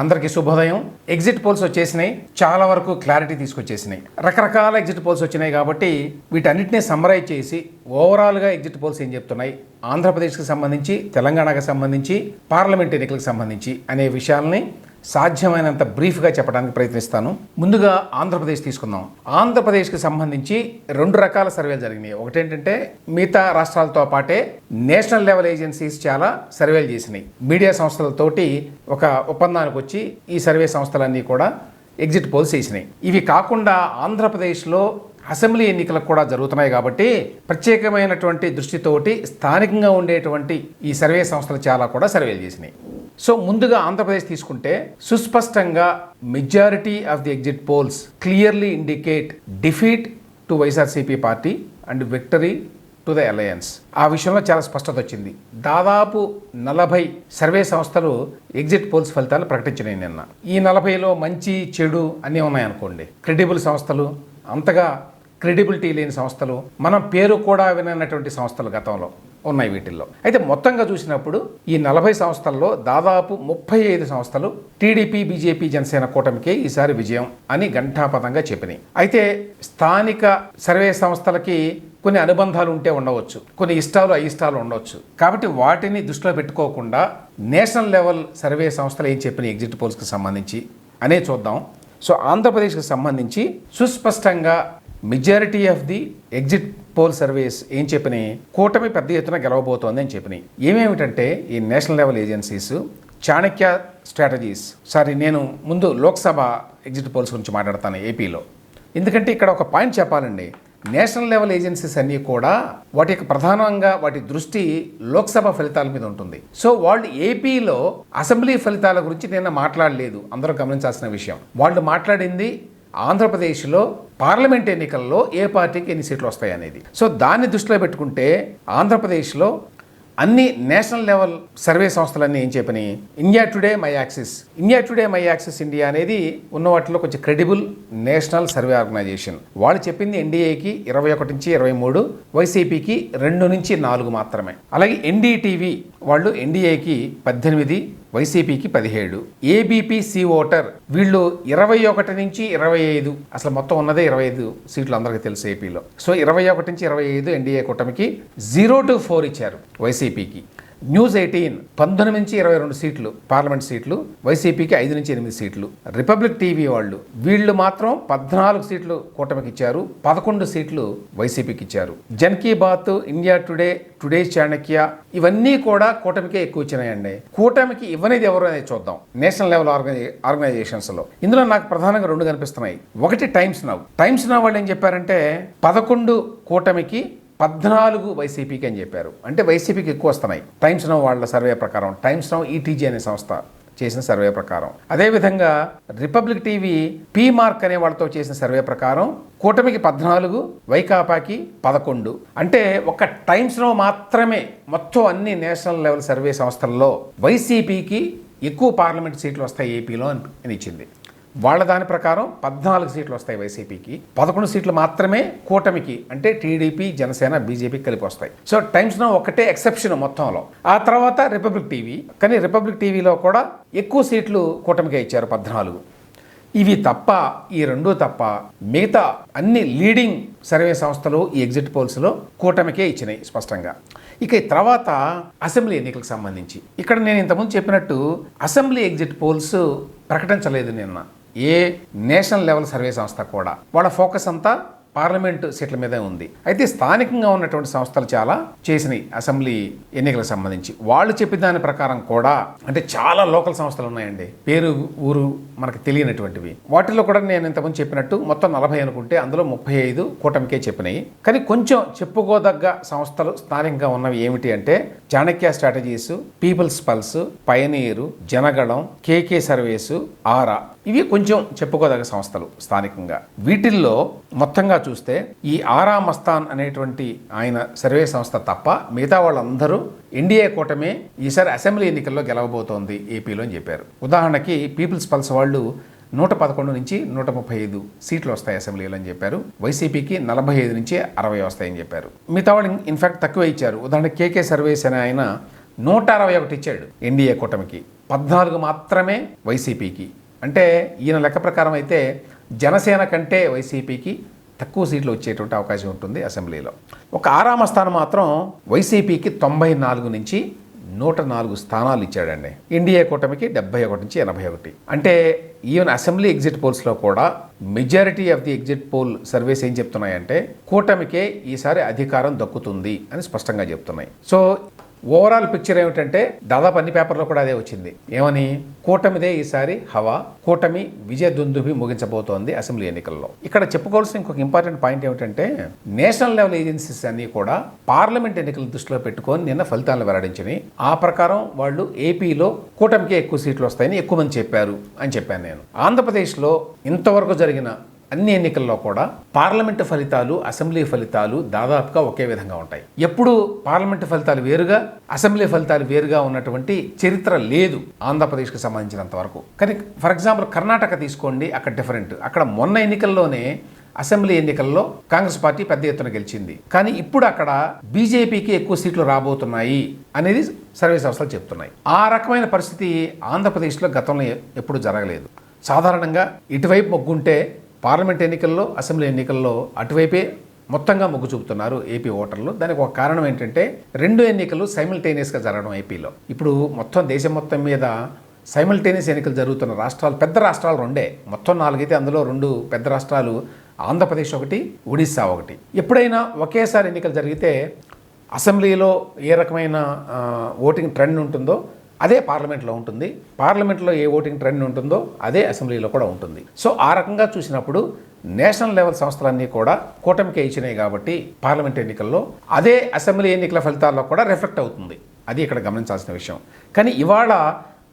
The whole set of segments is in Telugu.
అందరికీ శుభోదయం. ఎగ్జిట్ పోల్స్ వచ్చేసినాయి. చాలా వరకు క్లారిటీ తీసుకొచ్చేసినాయి. రకరకాల ఎగ్జిట్ పోల్స్ వచ్చినాయి కాబట్టి వీటన్నిటిని సమ్మరైజ్ చేసి ఓవరాల్గా ఎగ్జిట్ పోల్స్ ఏం చెప్తున్నాయి? ఆంధ్రప్రదేశ్కి సంబంధించి తెలంగాణకు సంబంధించి పార్లమెంట్ ఎన్నికలకు సంబంధించి అనే విషయాల్ని సాధ్యమైనంత బ్రీఫ్గా చెప్పడానికి ప్రయత్నిస్తాను. ముందుగా ఆంధ్రప్రదేశ్ తీసుకుందాం. ఆంధ్రప్రదేశ్కి సంబంధించి రెండు రకాల సర్వేలు జరిగినాయి. ఒకటేంటంటే మిగతా రాష్ట్రాలతో పాటే నేషనల్ లెవెల్ ఏజెన్సీస్ చాలా సర్వేలు చేసినాయి. మీడియా సంస్థలతోటి ఒక ఒప్పందానికి వచ్చి ఈ సర్వే సంస్థలన్నీ కూడా ఎగ్జిట్ పోల్స్ చేసినాయి. ఇవి కాకుండా ఆంధ్రప్రదేశ్లో అసెంబ్లీ ఎన్నికలకు కూడా జరుగుతున్నాయి కాబట్టి ప్రత్యేకమైనటువంటి దృష్టితోటి స్థానికంగా ఉండేటువంటి ఈ సర్వే సంస్థలు చాలా కూడా సర్వేలు చేసినాయి. సో ముందుగా ఆంధ్రప్రదేశ్ తీసుకుంటే సుస్పష్టంగా majority of the exit polls clearly indicate defeat to YSRCP party and victory to the alliance ఆ విషయంలో చాలా స్పష్టత వచ్చింది. దాదాపు నలభై సర్వే సంస్థలు ఎగ్జిట్ పోల్స్ ఫలితాలు ప్రకటించినాయి నిన్న. ఈ నలభైలో మంచి చెడు అన్నీ ఉన్నాయనుకోండి. క్రెడిబుల్ సంస్థలు అంతగా క్రెడిబిలిటీ లేని సంస్థలు మనం పేరు కూడా విననటువంటి సంస్థలు గతంలో. ఉన్నాయి వీటిల్లో. అయితే మొత్తంగా చూసినప్పుడు ఈ నలభై సంస్థల్లో దాదాపు ముప్పై ఐదు సంస్థలు టీడీపీ బీజేపీ జనసేన కూటమికే ఈసారి విజయం అని ఘంటాపథంగా చెప్పినాయి. అయితే స్థానిక సర్వే సంస్థలకి కొన్ని అనుబంధాలు ఉంటే ఉండవచ్చు. కొన్ని ఇష్టాలు అయిష్టాలు ఉండవచ్చు. కాబట్టి వాటిని దృష్టిలో పెట్టుకోకుండా నేషనల్ లెవెల్ సర్వే సంస్థలు ఏం చెప్పిన ఎగ్జిట్ పోల్స్కి సంబంధించి అనే చూద్దాం. సో ఆంధ్రప్రదేశ్కి సంబంధించి సుస్పష్టంగా majority of the exit poll surveys ఏం చెప్పినాయి? కూటమి పెద్ద ఎత్తున గెలవబోతోంది అని చెప్పినాయి. ఏమేమిటంటే ఈ national level agencies Chanakya strategies. Sorry నేను ముందు లోక్సభ ఎగ్జిట్ పోల్స్ గురించి మాట్లాడతాను ఏపీలో. ఎందుకంటే ఇక్కడ ఒక పాయింట్ చెప్పాలండి. నేషనల్ లెవెల్ ఏజెన్సీస్ అన్నీ కూడా వాటి యొక్క ప్రధానంగా వాటి దృష్టి లోక్సభ ఫలితాల మీద ఉంటుంది. సో వాళ్ళు ఏపీలో అసెంబ్లీ ఫలితాల గురించి నిన్న మాట్లాడలేదు. అందరూ గమనించాల్సిన విషయం. వాళ్ళు మాట్లాడింది ఆంధ్రప్రదేశ్లో పార్లమెంట్ ఎన్నికల్లో ఏ పార్టీకి ఎన్ని సీట్లు వస్తాయనేది. సో దాన్ని దృష్టిలో పెట్టుకుంటే ఆంధ్రప్రదేశ్లో అన్ని నేషనల్ లెవెల్ సర్వే సంస్థలన్నీ ఏం చెప్పని India today my axis India today my axis India అనేది ఉన్న వాటిలో కొంచెం క్రెడిబుల్ నేషనల్ సర్వే ఆర్గనైజేషన్. వాళ్ళు చెప్పింది ఎన్డీఏకి ఇరవై ఒకటి నుంచి ఇరవై మూడు వైసీపీకి రెండు నుంచి నాలుగు మాత్రమే. అలాగే ఎన్డీటీవీ వాళ్ళు ఎన్డీఏకి పద్దెనిమిది వైసీపీకి పదిహేడు. ఏబీపీ సి ఓటర్ వీళ్ళు ఇరవై ఒకటి నుంచి ఇరవై ఐదు. అసలు మొత్తం ఉన్నదే ఇరవై ఐదు సీట్లు అందరికీ తెలుసు ఏపీలో సో ఇరవై ఒకటి నుంచి ఇరవై ఐదు ఎన్డీఏ కూటమికి జీరో టు ఫోర్ ఇచ్చారు వైసీపీకి. న్యూస్ ఎయిటీన్ పంతొమ్మిది నుంచి ఇరవై రెండు సీట్లు పార్లమెంట్ సీట్లు వైసీపీకి ఐదు నుంచి ఎనిమిది సీట్లు. రిపబ్లిక్ టీవీ వాళ్ళు వీళ్ళు మాత్రం పద్నాలుగు సీట్లు కూటమికి ఇచ్చారు పదకొండు సీట్లు వైసీపీకి ఇచ్చారు. Jan Ki Baat India today today Chanakya ఇవన్నీ కూడా కూటమికే ఎక్కువ ఇచ్చినాయండి. కూటమికి ఇవ్వనేది ఎవరు అనేది చూద్దాం. నేషనల్ లెవెల్ ఆర్గనై ఆర్గనైజేషన్స్లో ఇందులో నాకు ప్రధానంగా రెండు కనిపిస్తున్నాయి. ఒకటి టైమ్స్ నవ్ టైమ్స్ నవ్ వాళ్ళు ఏం చెప్పారంటే పదకొండు కూటమికి పద్నాలుగు వైసీపీకి అని చెప్పారు. అంటే వైసీపీకి ఎక్కువ వస్తున్నాయి. టైమ్స్ నౌ వాళ్ళ సర్వే ప్రకారం టైమ్స్ నౌ ఈటీజీ అనే సంస్థ చేసిన సర్వే ప్రకారం. అదేవిధంగా రిపబ్లిక్ టీవీ పీ మార్క్ అనే వాళ్ళతో చేసిన సర్వే ప్రకారం కూటమికి పద్నాలుగు వైకాపాకి పదకొండు. అంటే ఒక టైమ్స్లో మాత్రమే మొత్తం అన్ని నేషనల్ లెవెల్ సర్వే సంస్థల్లో వైసీపీకి ఎక్కువ పార్లమెంట్ సీట్లు వస్తాయి ఏపీలో అని అని ఇచ్చింది వాళ్ళ దాని ప్రకారం పద్నాలుగు సీట్లు వస్తాయి వైసీపీకి. పదకొండు సీట్లు మాత్రమే కూటమికి అంటే టీడీపీ జనసేన బీజేపీ కలిపి వస్తాయి. సో టైమ్స్ నో ఒకటే ఎక్సెప్షన్ మొత్తంలో. ఆ తర్వాత రిపబ్లిక్ టీవీ. కానీ రిపబ్లిక్ టీవీలో కూడా ఎక్కువ సీట్లు కూటమికే ఇచ్చారు పద్నాలుగు. ఇవి తప్ప ఈ రెండు తప్ప మిగతా అన్ని లీడింగ్ సర్వే సంస్థలు ఈ ఎగ్జిట్ పోల్స్లో కూటమికే ఇచ్చినాయి స్పష్టంగా. ఇక ఈ తర్వాత అసెంబ్లీ ఎన్నికలకు సంబంధించి. ఇక్కడ నేను ఇంతకుముందు చెప్పినట్టు అసెంబ్లీ ఎగ్జిట్ పోల్స్ ప్రకటించలేదు నిన్న. ఏ నేషనల్ లెవెల్ సర్వే సంస్థ కూడా వాళ్ళ ఫోకస్ అంతా పార్లమెంటు సీట్ల మీదే ఉంది. అయితే స్థానికంగా ఉన్నటువంటి సంస్థలు చాలా చేసినాయి అసెంబ్లీ ఎన్నికలకు సంబంధించి. వాళ్ళు చెప్పిన దాని ప్రకారం కూడా అంటే చాలా లోకల్ సంస్థలు ఉన్నాయండి. పేరు ఊరు మనకు తెలియనటువంటివి. వాటిలో కూడా నేను ఇంతకుముందు చెప్పినట్టు మొత్తం నలభై అనుకుంటే అందులో ముప్పై ఐదు కూటమికే చెప్పినాయి. కానీ కొంచెం చెప్పుకోదగ్గ సంస్థలు స్థానికంగా ఉన్నవి ఏమిటి అంటే Chanakya strategies people's pulse pioneer Janaganam KK surveys Aara. ఇవి కొంచెం చెప్పుకోదగ్గ సంస్థలు స్థానికంగా. వీటిల్లో మొత్తంగా చూస్తే ఈ ఆరా మస్తాన్ అనేటువంటి ఆయన సర్వే సంస్థ తప్ప మిగతా వాళ్ళందరూ ఎన్డీఏ కూటమే ఈసారి అసెంబ్లీ ఎన్నికల్లో గెలవబోతోంది ఏపీలో అని చెప్పారు. ఉదాహరణకి పీపుల్స్ పల్స్ వాళ్ళు నూట పదకొండు నుంచి నూట ముప్పై ఐదు సీట్లు వస్తాయి అసెంబ్లీలో అని చెప్పారు. వైసీపీకి నలభై ఐదు నుంచి అరవై వస్తాయని చెప్పారు. మిగతా వాళ్ళు ఇన్ఫాక్ట్ తక్కువ ఇచ్చారు. ఉదాహరణకి కేకే సర్వేస్ అనే ఆయన నూట అరవై ఒకటి ఇచ్చాడు ఎన్డీఏ కూటమికి. పద్నాలుగు మాత్రమే వైసీపీకి. అంటే ఈయన లెక్క ప్రకారం అయితే జనసేన కంటే వైసీపీకి తక్కువ సీట్లు వచ్చేటువంటి అవకాశం ఉంటుంది అసెంబ్లీలో. ఒక ఆరామ స్థానం మాత్రం వైసీపీకి తొంభై నాలుగు నుంచి నూట నాలుగు స్థానాలు ఇచ్చాడండి. ఇండియా కూటమికి డెబ్బై ఒకటి నుంచి ఎనభై ఒకటి. అంటే ఈవెన్ అసెంబ్లీ ఎగ్జిట్ పోల్స్లో కూడా majority of the exit poll surveys ఏం చెప్తున్నాయంటే కూటమికే ఈసారి అధికారం దక్కుతుంది అని స్పష్టంగా చెప్తున్నాయి. సో ఓవరాల్ పిక్చర్ ఏమిటంటే దాదాపు అన్ని పేపర్లో కూడా అదే వచ్చింది. ఏమని? కూటమిదే ఈసారి హవా. కూటమి విజయ దుందుభి ముగించబోతోంది అసెంబ్లీ ఎన్నికల్లో. ఇక్కడ చెప్పుకోవాల్సిన ఇంకొక ఇంపార్టెంట్ పాయింట్ ఏమిటంటే నేషనల్ లెవెల్ ఏజెన్సీస్ అన్నీ కూడా పార్లమెంట్ ఎన్నికలు దృష్టిలో పెట్టుకొని నిన్న ఫలితాలను వెల్లడించినాయి. ఆ ప్రకారం వాళ్ళు ఏపీలో కూటమికి ఎక్కువ సీట్లు వస్తాయని ఎక్కువ మంది చెప్పారు అని చెప్పాను నేను. ఆంధ్రప్రదేశ్లో ఇంతవరకు జరిగిన అన్ని ఎన్నికల్లో కూడా పార్లమెంటు ఫలితాలు అసెంబ్లీ ఫలితాలు దాదాపుగా ఒకే విధంగా ఉంటాయి. ఎప్పుడు పార్లమెంటు ఫలితాలు వేరుగా అసెంబ్లీ ఫలితాలు వేరుగా ఉన్నటువంటి చరిత్ర లేదు ఆంధ్రప్రదేశ్కి సంబంధించినంత వరకు. కానీ ఫర్ ఎగ్జాంపుల్ కర్ణాటక తీసుకోండి అక్కడ డిఫరెంట్. అక్కడ మొన్న ఎన్నికల్లోనే అసెంబ్లీ ఎన్నికల్లో కాంగ్రెస్ పార్టీ పెద్ద ఎత్తున గెలిచింది. కానీ ఇప్పుడు అక్కడ బీజేపీకి ఎక్కువ సీట్లు రాబోతున్నాయి అనేది సర్వే సంస్థలు చెప్తున్నాయి. ఆ రకమైన పరిస్థితి ఆంధ్రప్రదేశ్లో గతంలో ఎప్పుడు జరగలేదు. సాధారణంగా ఇటువైపు మొగ్గుంటే పార్లమెంట్ ఎన్నికల్లో అసెంబ్లీ ఎన్నికల్లో అటువైపే మొత్తంగా మొగ్గు చూపుతున్నారు ఏపీ ఓటర్లు. దానికి ఒక కారణం ఏంటంటే రెండు ఎన్నికలు సైమిల్టేనియస్గా జరగడం ఏపీలో. ఇప్పుడు మొత్తం దేశం మొత్తం మీద సైమిల్టేనియస్ ఎన్నికలు జరుగుతున్న రాష్ట్రాలు పెద్ద రాష్ట్రాలు రెండే. మొత్తం నాలుగైతే అందులో రెండు పెద్ద రాష్ట్రాలు ఆంధ్రప్రదేశ్ ఒకటి ఒడిస్సా ఒకటి. ఎప్పుడైనా ఒకేసారి ఎన్నికలు జరిగితే అసెంబ్లీలో ఏ రకమైన ఓటింగ్ ట్రెండ్ ఉంటుందో అదే పార్లమెంట్లో ఉంటుంది. పార్లమెంట్లో ఏ ఓటింగ్ ట్రెండ్ ఉంటుందో అదే అసెంబ్లీలో కూడా ఉంటుంది. సో ఆ రకంగా చూసినప్పుడు నేషనల్ లెవెల్ సంస్థలన్నీ కూడా కూటమికే ఇచ్చినాయి కాబట్టి పార్లమెంట్ ఎన్నికల్లో అదే అసెంబ్లీ ఎన్నికల ఫలితాల్లో కూడా రిఫ్లెక్ట్ అవుతుంది. అది ఇక్కడ గమనించాల్సిన విషయం. కానీ ఇవాళ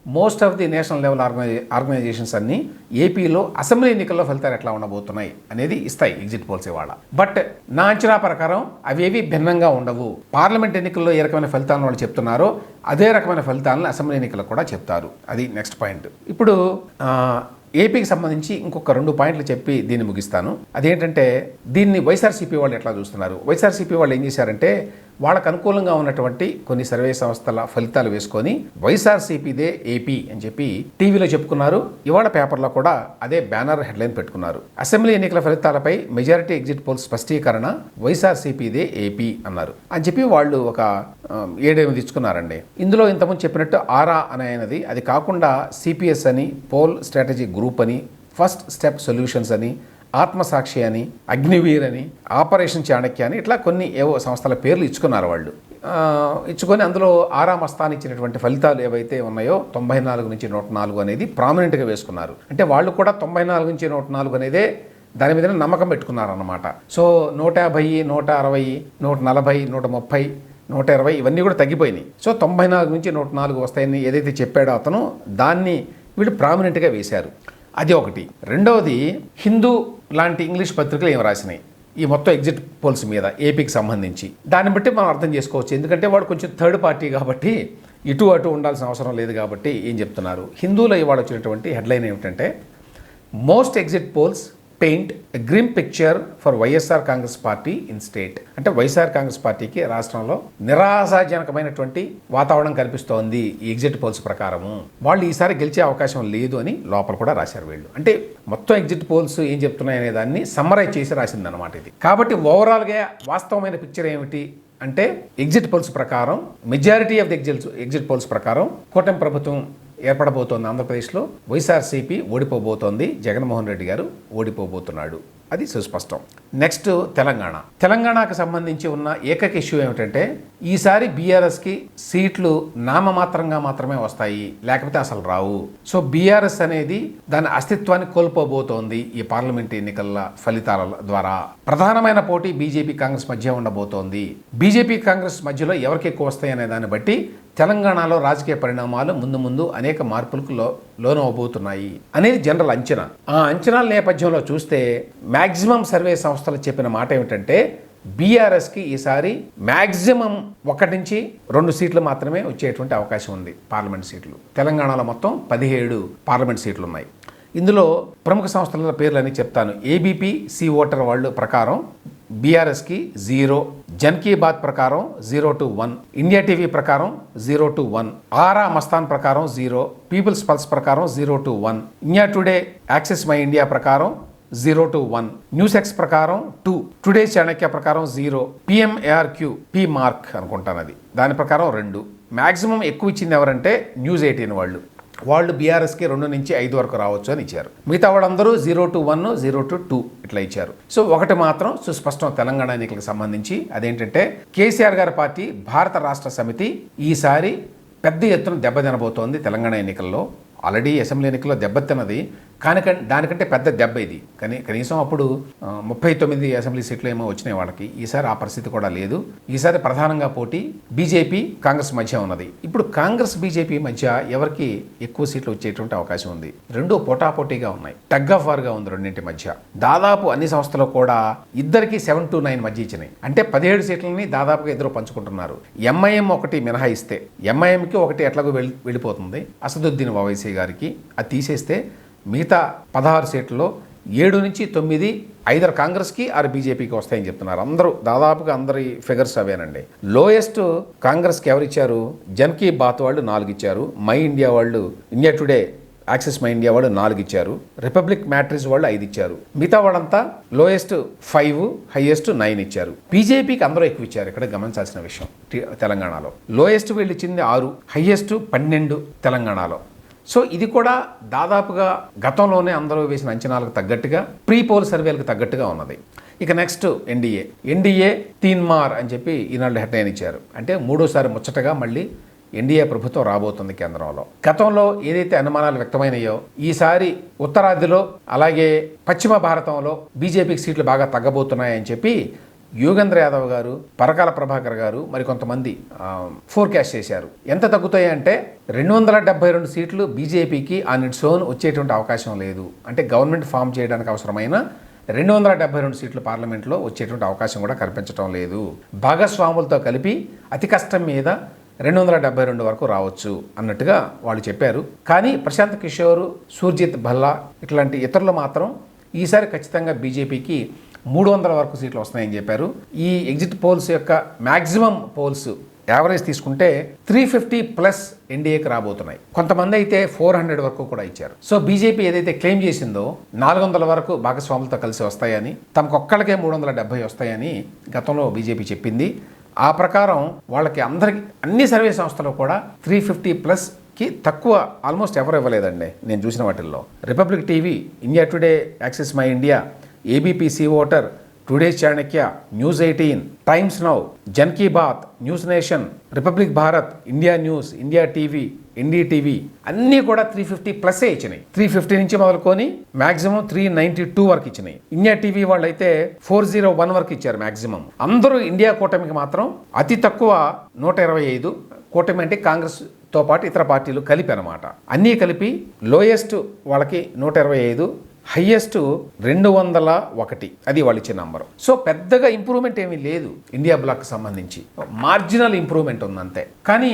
most of the national level organise organisations అన్ని ఏపీలో అసెంబ్లీ ఎన్నికల్లో ఫలితాలు ఎట్లా ఉండబోతున్నాయి అనేది ఇస్తాయి ఎగ్జిట్ పోల్స్ ఇవాళ. బట్ నా అంచనా ప్రకారం అవేవి భిన్నంగా ఉండవు. పార్లమెంట్ ఎన్నికల్లో ఏ రకమైన ఫలితాలను వాళ్ళు చెప్తున్నారో అదే రకమైన ఫలితాలను అసెంబ్లీ ఎన్నికల్లో కూడా చెప్తారు. అది నెక్స్ట్ పాయింట్. ఇప్పుడు ఏపీకి సంబంధించి ఇంకొక రెండు పాయింట్లు చెప్పి దీన్ని ముగిస్తాను. అదేంటంటే దీన్ని వైఎస్ఆర్సీపీ వాళ్ళు ఎట్లా చూస్తున్నారు? వైఎస్ఆర్సీపీ వాళ్ళు ఏం చేశారంటే వాళ్ళకు అనుకూలంగా ఉన్నటువంటి కొన్ని సర్వే సంస్థల ఫలితాలు వేసుకొని వైఎస్ఆర్సీపీదే ఏపీ అని చెప్పి టీవీలో చెప్పుకున్నారు. ఇవాళ పేపర్లో కూడా అదే బ్యానర్ హెడ్లైన్ పెట్టుకున్నారు. అసెంబ్లీ ఎన్నికల ఫలితాలపై మెజారిటీ ఎగ్జిట్ పోల్ స్పష్టీకరణ వైఎస్ఆర్సీపీదే ఏపీ అన్నారు. అని చెప్పి వాళ్ళు ఒక ఏడేమి తెచ్చుకున్నారండి ఇందులో ఇంతకుముందు చెప్పినట్టు ఆరా అనేది అది కాకుండా సిపిఎస్ అని పోల్ స్ట్రాటజీ గ్రూప్ అని ఫస్ట్ స్టెప్ సొల్యూషన్స్ అని ఆత్మసాక్షి అని అగ్నివీర్ అని ఆపరేషన్ చాణక్య అని ఇట్లా కొన్ని ఏవో సంస్థల పేర్లు ఇచ్చుకున్నారు వాళ్ళు. ఇచ్చుకొని అందులో ఆరా ఇచ్చినటువంటి ఫలితాలు ఏవైతే ఉన్నాయో తొంభై నాలుగు నుంచి నూట నాలుగు అనేది ప్రామినెంట్గా వేసుకున్నారు. అంటే వాళ్ళు కూడా తొంభై నాలుగు నుంచి నూట నాలుగు అనేదే దాని మీద నమ్మకం పెట్టుకున్నారన్నమాట. సో నూట యాభై నూట అరవై నూట నలభై నూట ముప్పై నూట ఇరవై ఇవన్నీ కూడా తగ్గిపోయినాయి. సో తొంభై నాలుగు నుంచి నూట నాలుగు వస్తాయని ఏదైతే చెప్పాడో అతను దాన్ని వీళ్ళు ప్రామినెంట్గా వేశారు. అది ఒకటి. రెండవది హిందూ లాంటి ఇంగ్లీష్ పత్రికలు ఏం రాసినాయి? ఈ మొత్తం ఎగ్జిట్ పోల్స్ మీద ఏపీకి సంబంధించి. దాన్ని బట్టి మనం అర్థం చేసుకోవచ్చు. ఎందుకంటే వాడు కొంచెం థర్డ్ పార్టీ కాబట్టి ఇటు అటు ఉండాల్సిన అవసరం లేదు కాబట్టి ఏం చెప్తున్నారు? హిందువుల ఇవాళ వచ్చినటువంటి హెడ్లైన్ ఏమిటంటే most exit polls paint grim picture for YSR Congress party in state అంటే వైఎస్ఆర్ కాంగ్రెస్ పార్టీకి రాష్ట్రంలో నిరాశాజనకమైనటువంటి వాతావరణం కనిపిస్తోంది ఈ ఎగ్జిట్ పోల్స్ ప్రకారము. వాళ్ళు ఈసారి గెలిచే అవకాశం లేదు అని లోపల కూడా రాశారు వీళ్ళు. అంటే మొత్తం ఎగ్జిట్ పోల్స్ ఏం చెప్తున్నాయనే దాన్ని సమ్మరైజ్ చేసి రాసిందన్నమాట ఇది. కాబట్టి ఓవరాల్గా వాస్తవమైన పిక్చర్ ఏమిటి? అంటే ఎగ్జిట్ పోల్స్ ప్రకారం majority of the exit exit polls ప్రకారం కూటమి ప్రభుత్వం ఏర్పడబోతోంది ఆంధ్రప్రదేశ్లో. వైఎస్ఆర్సీపీ ఓడిపోబోతోంది. జగన్మోహన్ రెడ్డి గారు ఓడిపోబోతున్నాడు. అది సుస్పష్టం. నెక్స్ట్ తెలంగాణ. తెలంగాణకు సంబంధించి ఉన్న ఏకైక ఇష్యూ ఏమిటంటే ఈసారి బీఆర్ఎస్కి సీట్లు నామమాత్రంగా మాత్రమే వస్తాయి లేకపోతే అసలు రావు. సో బీఆర్ఎస్ అనేది దాని అస్తిత్వాన్ని కోల్పోబోతోంది ఈ పార్లమెంట్ ఎన్నికల ఫలితాల ద్వారా. ప్రధానమైన పోటీ బీజేపీ కాంగ్రెస్ మధ్య ఉండబోతోంది. బీజేపీ కాంగ్రెస్ మధ్యలో ఎవరికి ఎక్కువ వస్తాయి అనే దాన్ని బట్టి తెలంగాణలో రాజకీయ పరిణామాలు ముందు ముందు అనేక మార్పులకు లో లోనవబోతున్నాయి అనేది జనరల్ అంచనా. ఆ అంచనాల నేపథ్యంలో చూస్తే మ్యాక్సిమం సర్వే సంస్థలు చెప్పిన మాట ఏమిటంటే బీఆర్ఎస్కి ఈసారి మ్యాక్సిమం ఒకటి నుంచి రెండు సీట్లు మాత్రమే వచ్చేటువంటి అవకాశం ఉంది పార్లమెంట్ సీట్లు. తెలంగాణలో మొత్తం పదిహేడు పార్లమెంట్ సీట్లు ఉన్నాయి ఇందులో ప్రముఖ సంస్థల పేర్లు అని చెప్తాను. ఏబీపీ సి ఓటర్ వాళ్ళు ప్రకారం బీఆర్ఎస్కి జీరో జన్ కీ బాత్ ప్రకారం zero to one India TV ప్రకారం జీరో టు వన్ ఆరా మస్తాన్ ప్రకారం జీరో పీపుల్స్ పల్స్ ప్రకారం zero to one India today axis my India ప్రకారం zero to one. News X ప్రకారం టూ. టుడే చాణక్య ప్రకారం జీరో. పిఎంఏఆర్క్యూ పి మార్క్ అనుకుంటాను అది. దాని ప్రకారం రెండు. మ్యాక్సిమం ఎక్కువ ఇచ్చింది ఎవరంటే న్యూస్ ఎయిటీన్ వాళ్ళు. వాళ్ళు బీఆర్ఎస్కి రెండు నుంచి ఐదు వరకు రావచ్చు అని ఇచ్చారు. మిగతా వాళ్ళందరూ zero to one zero to two ఇట్లా ఇచ్చారు. సో ఒకటి మాత్రం సుస్పష్టం తెలంగాణ ఎన్నికలకు సంబంధించి అదేంటంటే కేసీఆర్ గారి పార్టీ భారత రాష్ట్ర సమితి ఈసారి పెద్ద ఎత్తున దెబ్బతినబోతోంది తెలంగాణ ఎన్నికల్లో. ఆల్రెడీ అసెంబ్లీ ఎన్నికల్లో దెబ్బతిన్నది కానీ దానికంటే పెద్ద దెబ్బ ఇది. కానీ కనీసం అప్పుడు ముప్పై తొమ్మిది అసెంబ్లీ సీట్లు ఏమో వచ్చినాయి వాళ్ళకి. ఈసారి ఆ పరిస్థితి కూడా లేదు. ఈసారి ప్రధానంగా పోటీ బీజేపీ కాంగ్రెస్ మధ్య ఉన్నది. ఇప్పుడు కాంగ్రెస్ బీజేపీ మధ్య ఎవరికి ఎక్కువ సీట్లు వచ్చేటువంటి అవకాశం ఉంది? రెండు పోటాపోటీగా ఉన్నాయి. టగ్ ఆఫ్ వార్గా ఉంది రెండింటి మధ్య. దాదాపు అన్ని సంస్థలు కూడా ఇద్దరికి సెవెన్ టు నైన్ మధ్య ఇచ్చినాయి. అంటే పదిహేడు సీట్లని దాదాపుగా ఇద్దరు పంచుకుంటున్నారు. ఎంఐఎం ఒకటి మినహాయిస్తే ఎంఐఎంకి ఒకటి ఎట్లాగో వెళ్ళి వెళ్ళిపోతుంది. అసదుద్దీన్ ఓవైసీ గారికి అది తీసేస్తే మిగతా పదహారు సీట్లలో ఏడు నుంచి తొమ్మిది ఐదర్ కాంగ్రెస్కి ఆరు బీజేపీకి వస్తాయని చెప్తున్నారు. అందరూ దాదాపుగా అందరి ఫిగర్స్ అవేనండి. లోయెస్ట్ కాంగ్రెస్కి ఎవరిచ్చారు జన్ కీ బాత్ వాళ్ళు నాలుగు ఇచ్చారు. మై ఇండియా వాళ్ళు India today axis my India వాళ్ళు నాలుగు ఇచ్చారు. రిపబ్లిక్ మ్యాట్రిస్ వాళ్ళు ఐదు ఇచ్చారు. మిగతా వాళ్ళంతా లోయెస్ట్ ఫైవ్ హైయెస్ట్ నైన్ ఇచ్చారు. బీజేపీకి అందరూ ఎక్కువ ఇచ్చారు. ఇక్కడ గమనించాల్సిన విషయం తెలంగాణలో. లోయెస్ట్ వీళ్ళు ఇచ్చింది ఆరు హైయెస్ట్ పన్నెండు తెలంగాణలో. సో ఇది కూడా దాదాపుగా గతంలోనే అందరూ వేసిన అంచనాలకు తగ్గట్టుగా ప్రీ పోల్ సర్వేలకు తగ్గట్టుగా ఉన్నది. ఇక నెక్స్ట్ ఎన్డీఏ ఎన్డీఏ తీన్మార్ అని చెప్పి ఈనాడు హెడ్లైన్ ఇచ్చారు. అంటే మూడోసారి ముచ్చటగా మళ్ళీ ఎన్డీఏ ప్రభుత్వం రాబోతుంది కేంద్రంలో. గతంలో ఏదైతే అనుమానాలు వ్యక్తమైనాయో ఈసారి ఉత్తరాదిలో అలాగే పశ్చిమ భారతంలో బీజేపీకి సీట్లు బాగా తగ్గబోతున్నాయని చెప్పి యోగేంద్ర యాదవ్ గారు పరకాల ప్రభాకర్ గారు మరి కొంతమంది ఫోర్కాస్ట్ చేశారు. ఎంత తగ్గుతాయి అంటే రెండు వందల డెబ్బై రెండు సీట్లు బీజేపీకి ఆన్ ఇట్స్ ఓన్ వచ్చేటువంటి అవకాశం లేదు. అంటే గవర్నమెంట్ ఫామ్ చేయడానికి అవసరమైన రెండు వందల డెబ్బై రెండు సీట్లు పార్లమెంట్లో వచ్చేటువంటి అవకాశం కూడా కనిపించడం లేదు. భాగస్వాములతో కలిపి అతి కష్టం మీద రెండు వందల డెబ్బై రెండు వరకు రావచ్చు అన్నట్టుగా వాళ్ళు చెప్పారు. కానీ ప్రశాంత్ కిషోర్ సూర్జిత్ భల్లా ఇట్లాంటి ఇతరులు మాత్రం ఈసారి ఖచ్చితంగా బీజేపీకి మూడు వందల వరకు సీట్లు వస్తున్నాయని చెప్పారు. ఈ ఎగ్జిట్ పోల్స్ యొక్క మ్యాక్సిమం పోల్స్ యావరేజ్ తీసుకుంటే త్రీ ఫిఫ్టీ ప్లస్ ఎన్డీఏకి రాబోతున్నాయి. కొంతమంది అయితే ఫోర్ హండ్రెడ్ వరకు కూడా ఇచ్చారు. సో బీజేపీ ఏదైతే క్లెయిమ్ చేసిందో నాలుగు వందల వరకు భాగస్వాములతో కలిసి వస్తాయని తమకొక్కళ్ళకే మూడు వందల డెబ్బై వస్తాయని గతంలో బీజేపీ చెప్పింది. ఆ ప్రకారం వాళ్ళకి అందరికి అన్ని సర్వే సంస్థలు కూడా త్రీ ఫిఫ్టీ ప్లస్కి తక్కువ ఆల్మోస్ట్ ఎవరు ఇవ్వలేదండి నేను చూసిన వాటిల్లో. Republic TV India today axis my India ABP voter today's Chanakya news eighteen Times now Jan Ki Baat news nation Republic Bharat India news India TV NDTV అన్నీ కూడా త్రీ ఫిఫ్టీ ప్లస్ఏ ఇచ్చినాయి. త్రీ ఫిఫ్టీ నుంచి మొదలుకొని మాక్సిమం త్రీ నైన్టీ టూ వరకు ఇచ్చినాయి. ఇండియా టీవీ వాళ్ళు అయితే ఫోర్ జీరో వన్ వరకు ఇచ్చారు మాక్సిమం అందరూ ఇండియా కూటమికి మాత్రం అతి తక్కువ నూట ఇరవై ఐదు కూటమి అంటే కాంగ్రెస్తో పాటు ఇతర పార్టీలు కలిపి అనమాట అన్నీ కలిపి లోయెస్ట్ వాళ్ళకి నూట ఇరవై ఐదు హయ్యెస్ట్ రెండు వందల ఒకటి. అది వాళ్ళు ఇచ్చే నంబరు. సో పెద్దగా ఇంప్రూవ్మెంట్ ఏమీ లేదు ఇండియా బ్లాక్ సంబంధించి. మార్జినల్ ఇంప్రూవ్మెంట్ ఉంది అంతే కానీ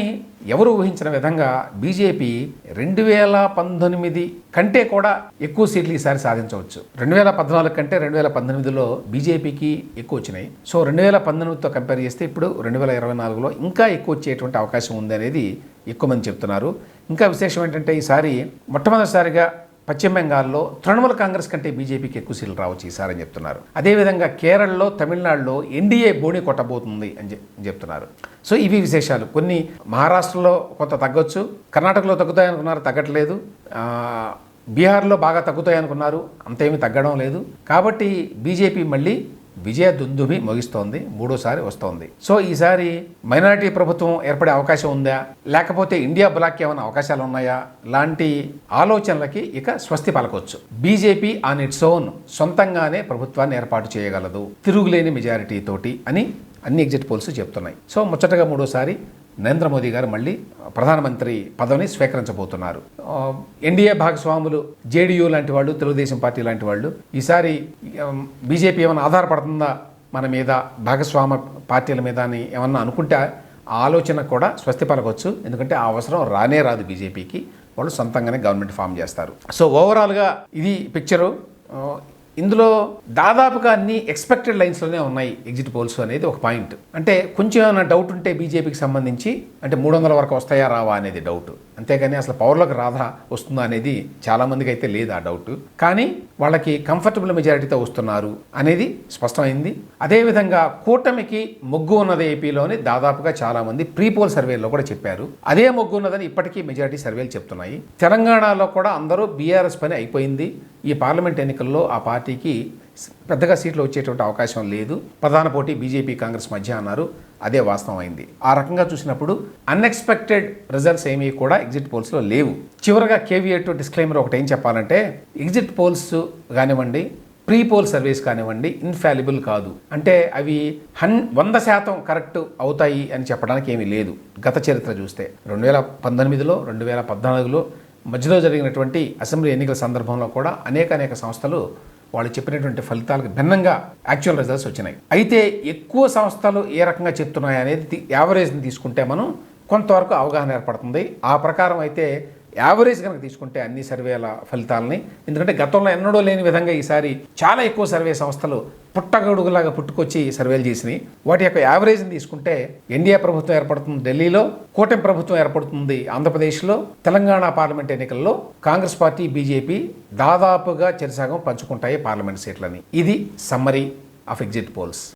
ఎవరు ఊహించిన విధంగా బీజేపీ రెండు వేల పంతొమ్మిది కంటే కూడా ఎక్కువ సీట్లు ఈసారి సాధించవచ్చు. రెండు వేల పద్నాలుగు కంటే రెండు వేల పంతొమ్మిదిలో బీజేపీకి ఎక్కువ వచ్చినాయి. సో రెండు వేల పంతొమ్మిదితో కంపేర్ చేస్తే ఇప్పుడు రెండు వేల ఇరవై నాలుగులో ఇంకా ఎక్కువ వచ్చేటువంటి అవకాశం ఉంది అనేది ఎక్కువ మంది చెప్తున్నారు. ఇంకా విశేషం ఏంటంటే ఈసారి మొట్టమొదటిసారిగా పశ్చిమ బెంగాల్లో తృణమూల కాంగ్రెస్ కంటే బీజేపీకి ఎక్కువ సీట్లు రావచ్చు ఈసారని చెప్తున్నారు. అదేవిధంగా కేరళలో తమిళనాడులో ఎన్డీఏ బోణి కొట్టబోతుంది అని చెప్తున్నారు. సో ఇవి విశేషాలు. కొన్ని మహారాష్ట్రలో కొంత తగ్గొచ్చు కర్ణాటకలో తగ్గుతాయనుకున్నారు తగ్గట్లేదు. బీహార్లో బాగా తగ్గుతాయనుకున్నారు అంతేమీ తగ్గడం లేదు. కాబట్టి బీజేపీ మళ్ళీ విజయ దుందుభి ముగిస్తోంది మూడోసారి వస్తోంది. సో ఈసారి మైనారిటీ ప్రభుత్వం ఏర్పడే అవకాశం ఉందా? లేకపోతే ఇండియా బ్లాక్ ఏమైనా అవకాశాలు ఉన్నాయా? లాంటి ఆలోచనలకి ఇక స్వస్తి పలకొచ్చు. బీజేపీ ఆన్ ఇట్స్ ఓన్ సొంతంగానే ప్రభుత్వాన్ని ఏర్పాటు చేయగలదు. తిరుగులేని మెజారిటీ తోటి అని అన్ని ఎగ్జిట్ పోల్స్ చెప్తున్నాయి. సో ముచ్చటగా మూడోసారి నరేంద్ర మోదీ గారు మళ్ళీ ప్రధానమంత్రి పదవిని స్వీకరించబోతున్నారు. ఎన్డీఏ భాగస్వాములు జేడీయూ లాంటి వాళ్ళు తెలుగుదేశం పార్టీ లాంటి వాళ్ళు ఈసారి బీజేపీ ఏమైనా ఆధారపడుతుందా? మన మీద భాగస్వామ పార్టీల మీద అని ఏమన్నా అనుకుంటే ఆలోచన కూడా స్వస్తి పలకొచ్చు. ఎందుకంటే ఆ అవసరం రానే రాదు బీజేపీకి. వాళ్ళు సొంతంగానే గవర్నమెంట్ ఫామ్ చేస్తారు. సో ఓవరాల్గా ఇది పిక్చరు. ఇందులో దాదాపుగా అన్ని ఎక్స్పెక్టెడ్ లైన్స్లోనే ఉన్నాయి ఎగ్జిట్ పోల్స్ అనేది ఒక పాయింట్ అంటే కొంచెం ఏమైనా డౌట్ ఉంటే బీజేపీకి సంబంధించి అంటే మూడు వందల వరకు వస్తాయా రావా అనేది డౌట్ అంతేగాని అసలు పవర్లోకి రాదా వస్తుందా అనేది చాలామందికి అయితే లేదు ఆ డౌట్ కానీ వాళ్ళకి కంఫర్టబుల్ మెజారిటీతో వస్తున్నారు అనేది స్పష్టమైంది. అదేవిధంగా కూటమికి మొగ్గు ఉన్నది ఏపీలోని దాదాపుగా చాలామంది ప్రీ పోల్ సర్వేల్లో కూడా చెప్పారు. అదే మొగ్గు ఉన్నదని ఇప్పటికీ మెజారిటీ సర్వేలు చెప్తున్నాయి. తెలంగాణలో కూడా అందరూ బీఆర్ఎస్ పని అయిపోయింది. ఈ పార్లమెంట్ ఎన్నికల్లో ఆ పార్టీకి పెద్దగా సీట్లు వచ్చేటువంటి అవకాశం లేదు. ప్రధాన పోటీ బీజేపీ కాంగ్రెస్ మధ్య అన్నారు. అదే వాస్తవం అయింది ఆ రకంగా చూసినప్పుడు అన్ఎక్స్పెక్టెడ్ రిజల్ట్స్ ఏమీ కూడా ఎగ్జిట్ పోల్స్లో లేవు. చివరగా కేవీఎట్ డిస్క్లైమర్ ఒకటి ఏం చెప్పాలంటే ఎగ్జిట్ పోల్స్ కానివ్వండి ప్రీ పోల్ సర్వీస్ కానివ్వండి ఇన్ఫాలిబుల్ కాదు. అంటే అవి హన్ వంద శాతం కరెక్ట్ అవుతాయి అని చెప్పడానికి ఏమీ లేదు. గత చరిత్ర చూస్తే. రెండు వేల పంతొమ్మిదిలో రెండు వేల పద్నాలుగులో మధ్యలో జరిగినటువంటి అసెంబ్లీ ఎన్నికల సందర్భంలో కూడా అనేక అనేక సంస్థలు వాళ్ళు చెప్పినటువంటి ఫలితాలకు భిన్నంగా యాక్చువల్ రిజల్ట్స్ వచ్చినాయి. అయితే ఎక్కువ సంస్థలు ఏ రకంగా చెప్తున్నాయి అనేది యావరేజ్ని తీసుకుంటే మనం కొంతవరకు అవగాహన ఏర్పడుతుంది. ఆ ప్రకారం అయితే యావరేజ్ కనుక తీసుకుంటే అన్ని సర్వేల ఫలితాలని. ఎందుకంటే గతంలో ఎన్నడూ లేని విధంగా ఈసారి చాలా ఎక్కువ సర్వే సంస్థలు పుట్టగొడుగులాగా పుట్టుకొచ్చి సర్వేలు చేసినాయి. వాటి యొక్క యావరేజ్ని తీసుకుంటే ఎన్డీఏ ప్రభుత్వం ఏర్పడుతుంది ఢిల్లీలో కూటమి ప్రభుత్వం ఏర్పడుతుంది ఆంధ్రప్రదేశ్లో తెలంగాణ పార్లమెంట్ ఎన్నికల్లో కాంగ్రెస్ పార్టీ బీజేపీ దాదాపుగా చిరసాగం పంచుకుంటాయి పార్లమెంట్ సీట్లని. ఇది సమ్మరీ ఆఫ్ ఎగ్జిట్ పోల్స్.